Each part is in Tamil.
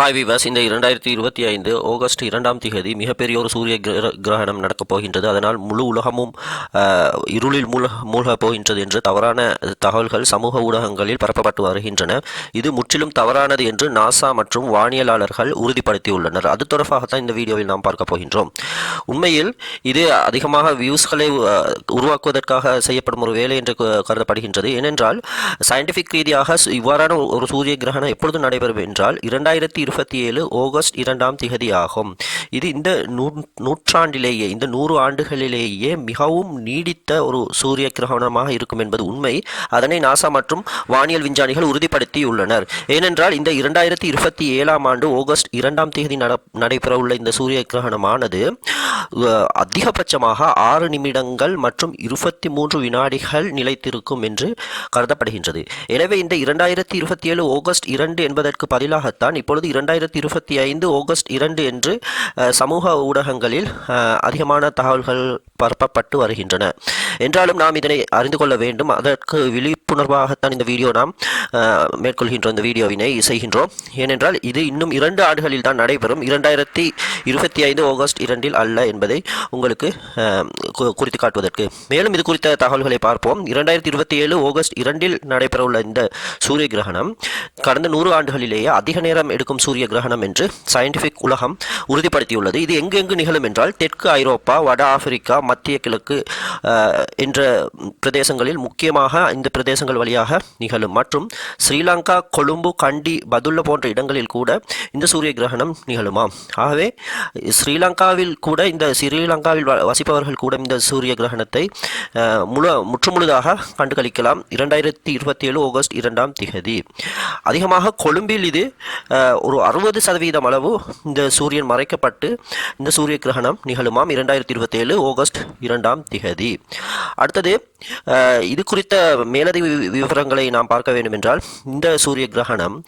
ஹாய் விவாஸ் இந்த இரண்டாயிரத்தி இருபத்தி ஐந்து ஆகஸ்ட் இரண்டாம் திகதி மிகப்பெரிய ஒரு சூரிய கிர- கிரகணம் நடக்கப் போகின்றது. அதனால் முழு உலகமும் இருளில் இருளில் மூழ்க மூழ்கப் போகின்றது என்று தவறான தகவல்கள் சமூக ஊடகங்களில் பரப்பப்பட்டு வருகின்றன. இது முற்றிலும் தவறானது என்று நாசா மற்றும் வானியலாளர்கள் உறுதிப்படுத்தியுள்ளனர். அது தொடர்பாகத்தான் இந்த வீடியோவில் நாம் பார்க்க போகின்றோம். உண்மையில் இது அதிகமாக வியூஸ்களை உருவாக்குவதற்காக செய்யப்படும் ஒரு வேலை என்று கருதப்படுகின்றது. ஏனென்றால் சயின்டிஃபிக் ரீதியாக இவ்வாறான ஒரு- ஒரு சூரிய கிரகணம் எப்பொழுது நடைபெறும் என்றால் இரண்டாயிரத்தி இருபத்தி ஏழு ஆகஸ்ட் இரண்டாம் திகதி ஆகும் இது இந்த நூ நூற்றாண்டிலேயே இந்த நூறு ஆண்டுகளிலேயே மிகவும் நீடித்த ஒரு சூரிய கிரகணமாக இருக்கும் என்பது உண்மை. அதனை நாசா மற்றும் வானியல் விஞ்ஞானிகள் உறுதிப்படுத்தியுள்ளனர். ஏனென்றால் இந்த இரண்டாயிரத்தி இருபத்தி ஏழாம் ஆண்டு ஆகஸ்ட் இரண்டாம் தேதி நட நடைபெறவுள்ள இந்த சூரிய கிரகணமானது அதிகபட்சமாக ஆறு நிமிடங்கள் மற்றும் இருபத்தி மூன்று வினாடிகள் நிலைத்திருக்கும் என்று கருதப்படுகின்றது. எனவே இந்த இரண்டாயிரத்தி இருபத்தி ஏழு ஆகஸ்ட் இரண்டு என்பதற்கு பதிலாகத்தான் இப்பொழுது இரண்டாயிரத்தி இருபத்தி ஐந்து ஆகஸ்ட் இரண்டு என்று சமூக ஊடகங்களில் அதிகமான தகவல்கள் பரப்பப்பட்டு வருகின்றன. என்றாலும் நாம் இதனை அறிந்து கொள்ள வேண்டும். அதற்கு விழிப்புணர்வாகத்தான் இந்த வீடியோ நாம் மேற்கொள்கின்றோம் இந்த வீடியோவினை செய்கின்றோம் ஏனென்றால் இது இன்னும் இரண்டு ஆண்டுகளில் தான் நடைபெறும். இரண்டாயிரத்தி இருபத்தி ஐந்து ஆகஸ்ட் இரண்டில் அல்ல என்பதை உங்களுக்கு குறித்து காட்டுவதற்கு. மேலும் இது குறித்த தகவல்களை பார்ப்போம். இரண்டாயிரத்தி இருபத்தி ஏழு ஆகஸ்ட் இரண்டில் நடைபெறவுள்ள இந்த சூரிய கிரகணம் கடந்த நூறு ஆண்டுகளிலேயே அதிக நேரம் எடுக்கும் சூரிய கிரகணம் என்று சயின்டிஃபிக் உலகம் உறுதிப்படுத்தியுள்ளது. இது எங்கெங்கு நிகழும் என்றால் தெற்கு ஐரோப்பா வட ஆப்பிரிக்கா மத்திய கிழக்கு என்ற பிரதேசங்களில் முக்கியமாக இந்த பிரதேசங்கள் வழியாக நிகழும். மற்றும் ஸ்ரீலங்கா கொழும்பு கண்டி பதுல்ல போன்ற இடங்களில் கூட இந்த சூரிய கிரகணம் நிகழுமாம். ஆகவே ஸ்ரீலங்காவில் கூட இந்த ஸ்ரீலங்காவில் வசிப்பவர்கள் கூட இந்த சூரிய கிரகணத்தை முழு முற்றுமுழுதாக கண்டுகளிக்கலாம். இரண்டாயிரத்தி இருபத்தி ஏழு ஆகஸ்ட் இரண்டாம் திகதி. அதிகமாக கொழும்பில் இது ஒரு ஒரு அறுபது சதவீதம் அளவு இந்த சூரியன் மறைக்கப்பட்டு இந்த சூரிய கிரகணம் நிகழுமாம் இரண்டாயிரத்தி இருபத்தேழு ஆகஸ்ட் இரண்டாம் திகதி. அடுத்தது இது குறித்த மேலதிக வி- விவரங்களை நாம் பார்க்க வேண்டும் என்றால் இந்த சூரிய கிரகணம்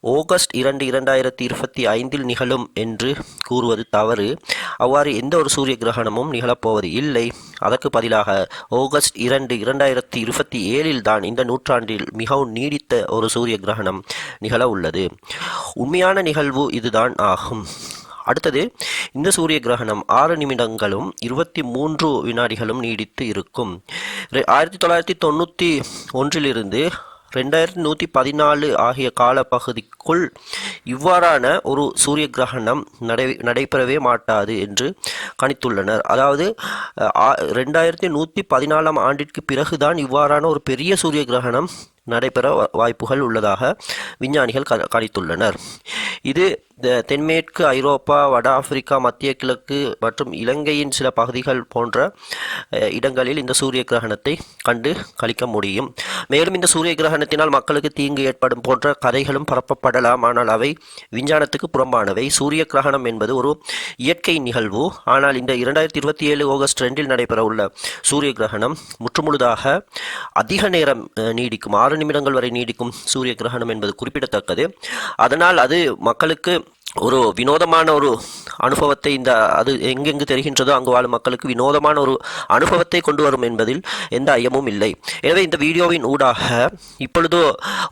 ஆகஸ்ட் இரண்டு இரண்டாயிரத்தி இருபத்தி ஐந்தில் நிகழும் என்று கூறுவது தவறு. அவ்வாறு எந்த ஒரு சூரிய கிரகணமும் நிகழப்போவது இல்லை. அதற்கு பதிலாக ஆகஸ்ட் இரண்டு இரண்டாயிரத்தி இருபத்தி ஏழில் தான் இந்த நூற்றாண்டில் மிகவும் நீடித்த ஒரு சூரிய கிரகணம் நிகழ உள்ளது. உண்மையான நிகழ்வு இதுதான் ஆகும். அடுத்தது இந்த சூரிய கிரகணம் ஆறு நிமிடங்களும் இருபத்தி மூன்று வினாடிகளும் நீடித்து இருக்கும். ரெ- ஆயிரத்தி தொள்ளாயிரத்தி தொண்ணூற்றி ஒன்றிலிருந்து ரெண்டாயிரத்தி நூற்றி பதினாலு ஆகிய காலப்பகுதிக்குள் இவ்வாறான ஒரு சூரிய கிரகணம் நடை நடைபெறவே மாட்டாது என்று கணித்துள்ளனர். அதாவது ஆ- ரெண்டாயிரத்தி நூற்றி பதினாலாம் ஆண்டிற்கு பிறகுதான் இவ்வாறான ஒரு பெரிய சூரிய கிரகணம் நடைபெற வா- வாய்ப்புகள் உள்ளதாக விஞ்ஞானிகள் க- கணித்துள்ளனர். இது த- தென்மேற்கு ஐரோப்பா வட ஆப்பிரிக்கா மத்திய கிழக்கு மற்றும் இலங்கையின் சில பகுதிகள் போன்ற இடங்களில் இந்த சூரிய கிரகணத்தை கண்டு கழிக்க முடியும். மேலும் இந்த சூரிய கிரகணத்தினால் மக்களுக்கு தீங்கு ஏற்படும் போன்ற கதைகளும் பரப்பப்படலாம். ஆனால் அவை விஞ்ஞானத்துக்கு புறம்பானவை. சூரிய கிரகணம் என்பது ஒரு இயற்கை நிகழ்வு. ஆனால் இந்த இரண்டாயிரத்தி இருபத்தி ஏழு ஆகஸ்ட் ரெண்டில் நடைபெற உள்ள சூரிய கிரகணம் முற்றுமுழுதாக அதிக நேரம் நீடிக்கும். ஆறு நிமிடங்கள் வரை நீடிக்கும் சூரிய கிரகணம் என்பது குறிப்பிடத்தக்கது. அதனால் அது மக்களுக்கு ஒரு வினோதமான ஒரு அனுபவத்தை இந்த அது எங்கெங்கு தெரிகின்றதோ அங்கு வாழும் மக்களுக்கு வினோதமான ஒரு அனுபவத்தை கொண்டு வரும் என்பதில் எந்த ஐயமும் இல்லை. எனவே இந்த வீடியோவின் ஊடாக இப்பொழுது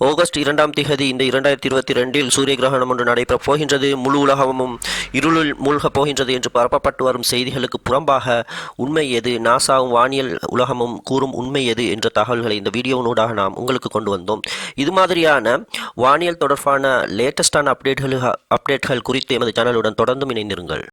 ஆகஸ்ட் இரண்டாம் திகதி இந்த இரண்டாயிரத்தி இருபத்தி ரெண்டில் சூரிய கிரகணம் ஒன்று நடைபெறப் போகின்றது. முழு உலகமும் இருளில் மூழ்கப் போகின்றது என்று பரப்பப்பட்டு வரும் செய்திகளுக்கு புறம்பாக உண்மை எது? நாசாவும் வானியல் உலகமும் கூறும் உண்மை எது? என்ற தகவல்களை இந்த வீடியோவினூடாக நாம் உங்களுக்கு கொண்டு வந்தோம். இது மாதிரியான வானியல் தொடர்பான லேட்டஸ்டான அப்டேட்கள் அப்டேட்கள் குறித்து எமது சேனலுடன் தொடர்ந்தும் இணைந்திருங்கள்.